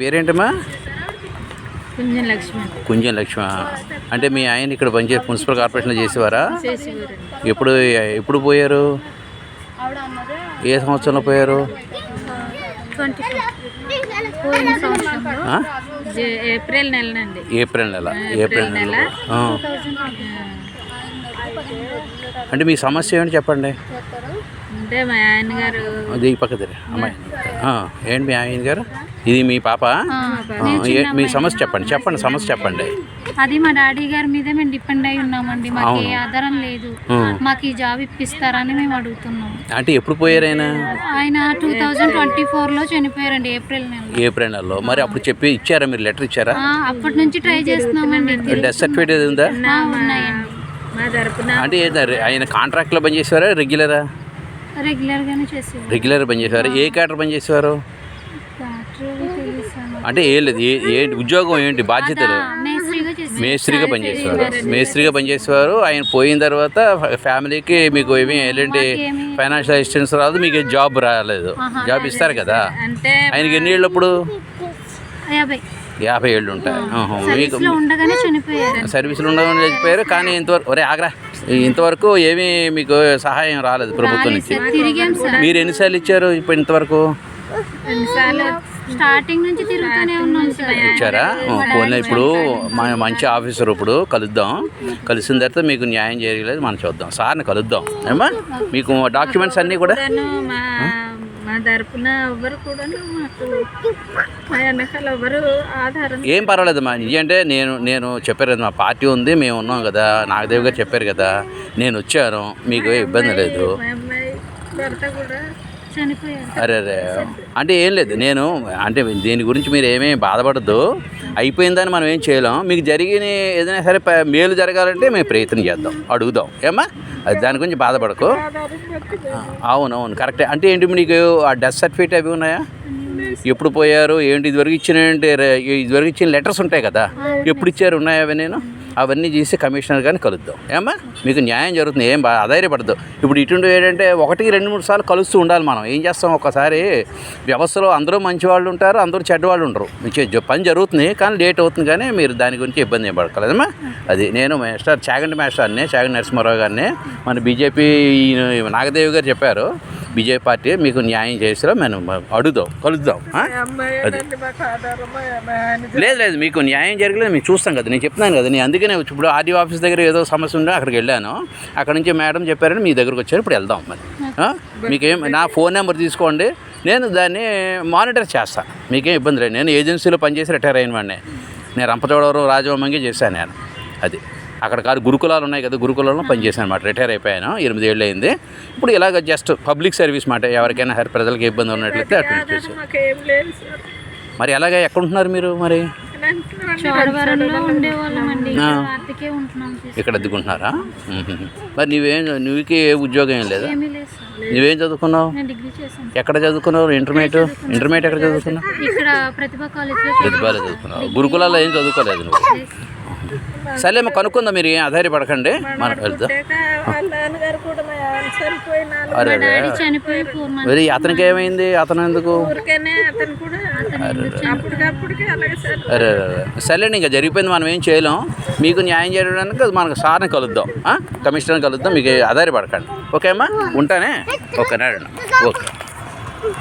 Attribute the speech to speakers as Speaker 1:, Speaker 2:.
Speaker 1: పేరేంటమ్మా?
Speaker 2: కుంజన్ లక్ష్మి
Speaker 1: కుంజన్ లక్ష్మ అంటే మీ ఆయన ఇక్కడ పనిచే మున్సిపల్ కార్పొరేషన్లో చేసేవారా? ఎప్పుడు ఎప్పుడు పోయారు? ఏ సంవత్సరంలో పోయారు?
Speaker 2: ఏప్రిల్ నెలనండి.
Speaker 1: ఏప్రిల్ నెల ఏప్రిల్ నెల. అంటే మీ సమస్య ఏంటి చెప్పండి.
Speaker 2: అంటే మా ఆయన గారు
Speaker 1: అది ఈ పక్క అమ్మాయి. ఏంటి మీ ఆయన గారు? ఇది మీ పాప? మీ సమస్య చెప్పండి చెప్పండి సమస్య చెప్పండి.
Speaker 3: అది మా డాడీ గారి మీద మేము డిపెండ్ అయి ఉన్నామండి మాకు ఏ ఆధారం లేదు. మాకు ఈ జాబ్ ఇప్పిస్తారని మేము అడుగుతున్నాం.
Speaker 1: అంటే ఎప్పుడు పోయారు ఆయన?
Speaker 3: ఆయన టూ థౌజండ్ ట్వంటీ ఫోర్లో చనిపోయారండి ఏప్రిల్ నెలలో.
Speaker 1: ఏప్రిల్ నెలలో. మరి అప్పుడు చెప్పి ఇచ్చారా మీరు లెటర్ ఇచ్చారా?
Speaker 3: ఆ, అప్పటి నుంచి ట్రై చేస్తున్నామండి.
Speaker 1: డెత్ సర్టిఫికేట్ ఏది ఉందా?
Speaker 3: ఉన్నాయండి.
Speaker 1: అంటే ఆయన కాంట్రాక్ట్లో పనిచేసేవారా రెగ్యులరా
Speaker 3: రెగ్యులర్ గానే చేసేవారు.
Speaker 1: రెగ్యులర్ పనిచేసేవారు? ఏ క్యాటర్ పనిచేసేవారు? అంటే ఏం లేదు ఏ ఏంటి ఉద్యోగం ఏంటి? బాధ్యతలు?
Speaker 3: మేస్త్రిగా చేసేవారు
Speaker 1: మేస్త్రిగా పనిచేసేవారు. మేస్త్రిగా పనిచేసేవారు. ఆయన పోయిన తర్వాత ఫ్యామిలీకి మీకు ఏమి ఎలాంటి ఫైనాన్షియల్ అసిస్టెన్స్ రాదు మీకు జాబ్ రాలేదు. జాబ్ ఇస్తారు కదా. ఆయనకి ఎన్ని ఏళ్ళు అప్పుడు
Speaker 3: యాభై
Speaker 1: ఏళ్ళు ఉంటాయి. మీకు
Speaker 3: సర్వీస్లో ఉండగానే చనిపోయారు.
Speaker 1: సర్వీసులు కానీ ఇంతవరకు ఒరే ఆగ్రా ఇంతవరకు ఏమీ మీకు సహాయం రాలేదు ప్రభుత్వం నుంచి. మీరు ఎన్నిసార్లు ఇచ్చారు ఇప్పుడు ఇంతవరకు?
Speaker 3: స్టార్టింగ్ నుంచి తిరుగుతూనే ఉన్నాం సార్.
Speaker 1: ఇచ్చారా? పోనీ ఇప్పుడు మా మంచి ఆఫీసర్ ఇప్పుడు కలుద్దాం. కలిసిన తర్వాత మీకు న్యాయం చేయలేదు మనం చూద్దాం. సార్ని కలుద్దాం. ఏమా మీకు డాక్యుమెంట్స్ అన్నీ కూడా?
Speaker 2: కూడాను మా మా తరపున ఎవరు కూడా మాకు మా వెనకాల ఎవరు ఆధారం
Speaker 1: ఏం పర్వాలేదు మా అంటే నేను నేను చెప్పారు కదా మా పార్టీ ఉంది మేము ఉన్నాం కదా నాగదేవ్ గారు చెప్పారు కదా నేను వచ్చాను మీకు ఏ ఇబ్బంది లేదు.
Speaker 2: భర్త కూడా
Speaker 1: అరే అరే. అంటే ఏం లేదు. నేను అంటే దీని గురించి మీరు ఏమీ బాధపడద్దు. అయిపోయిందని మనం ఏం చేయలేం. మీకు జరిగిన ఏదైనా సరే మేలు జరగాలంటే మేము ప్రయత్నం చేద్దాం. అడుగుదాం. ఏమ్మా? అది దాని గురించి బాధపడకు. అవును అవును కరెక్టే. అంటే ఏంటి నీకు ఆ డెత్ సర్టిఫికేట్ అవి ఉన్నాయా? ఎప్పుడు పోయారు? ఏంటి? ఇదివరకు ఇచ్చిన ఇదివరకు ఇచ్చిన లెటర్స్ ఉంటాయి కదా. ఎప్పుడు ఇచ్చారు? ఉన్నాయా అవి నేను? అవన్నీ చేసి కమిషనర్ గారిని కలుద్దాం. ఏమ్మా? మీకు న్యాయం జరుగుతుంది ఏం బా అధైర్యపడద్దు. ఇప్పుడు ఇటువంటి ఏంటంటే ఒకటికి రెండు మూడు సార్లు కలుస్తూ ఉండాలి మనం. ఏం చేస్తాం? ఒకసారి వ్యవస్థలో అందరూ మంచి వాళ్ళు ఉంటారు అందరూ చెడ్డ వాళ్ళు ఉంటారు పని జరుగుతుంది కానీ లేట్ అవుతుంది కానీ మీరు దాని గురించి ఇబ్బంది ఏం పడకలేదమ్మా అది నేను మాస్టర్ చాగంటి మాస్టర్ని చాగండి నరసింహారావు గారిని. మన బీజేపీ నాగదేవి గారు చెప్పారు బీజేపీ పార్టీ మీకు న్యాయం చేసిలో మేము అడుగుదాం కలుద్దాం లేదు లేదు మీకు న్యాయం జరగలేదు మేము చూస్తాం కదా నేను చెప్తున్నాను కదా నేను అందుకనే ఇప్పుడు ఆర్డీ ఆఫీస్ దగ్గర ఏదో సమస్య ఉండే అక్కడికి వెళ్ళాను. అక్కడ నుంచి మేడం చెప్పారని మీ దగ్గరకు వచ్చారు ఇప్పుడు వెళ్దాం మరి? మీకేం నా ఫోన్ నెంబర్ తీసుకోండి నేను దాన్ని మానిటర్ చేస్తాను మీకేం ఇబ్బంది లేదు నేను ఏజెన్సీలో పనిచేసి రిటైర్ అయిన వాడిని. నేను రంపచోడవరం రాజవమ్మంగి చేశాను నేను అది. అక్కడ కాదు గురుకులాలు ఉన్నాయి కదా గురుకులంలో పనిచేశాను అనమాట రిటైర్ అయిపోయాను ఎనిమిది ఏళ్ళు అయింది. ఇప్పుడు ఇలాగ జస్ట్ పబ్లిక్ సర్వీస్ మాట ఎవరికైనా సరే ప్రజలకు ఇబ్బంది ఉన్నట్లయితే అటు చేశాను
Speaker 2: మాకు ఏం లేదు సార్.
Speaker 1: మరి ఎలాగ ఎక్కడ ఉంటున్నారు మీరు? మరి. ఇక్కడ అద్దుకుంటున్నారా. మరి నువ్వేం నువ్వుకి ఏ ఉద్యోగం ఏం లేదా?
Speaker 3: ఏమీ లేదు సార్.
Speaker 1: నువ్వేం చదువుకున్నావు?
Speaker 3: నేను డిగ్రీ చేశాను
Speaker 1: ఎక్కడ చదువుకున్నావు? ఇంటర్మీడియట్? ఇంటర్మీడియట్ ఎక్కడ చదువుకున్నావు?
Speaker 3: ఇక్కడ ప్రతిభా కాలేజ్లో
Speaker 1: ప్రతిభాలో చదువుకున్నావు. గురుకులాల్లో ఏం చదువుకోలేదు నువ్వు? సరే అమ్మ కనుక్కుందాం మీరు ఏం ఆధారపడకండి. మనం వెళ్దాం అరే మరి అతనికి ఏమైంది? అతను ఎందుకు?
Speaker 2: ఊరికేనే అతను కూడా అప్పటికప్పటికే అలాగే సార్
Speaker 1: అరే. సర్లేండి ఇంకా జరిగిపోయింది మనం ఏం చేయలేం. మీకు న్యాయం చేయడానికి మనకు సార్ని కలుద్దాం. ఆ? కమిషనర్ని కలుద్దాం. మీకు ఆధారపడకండి. ఓకే అమ్మా ఉంటానే? Okay okay.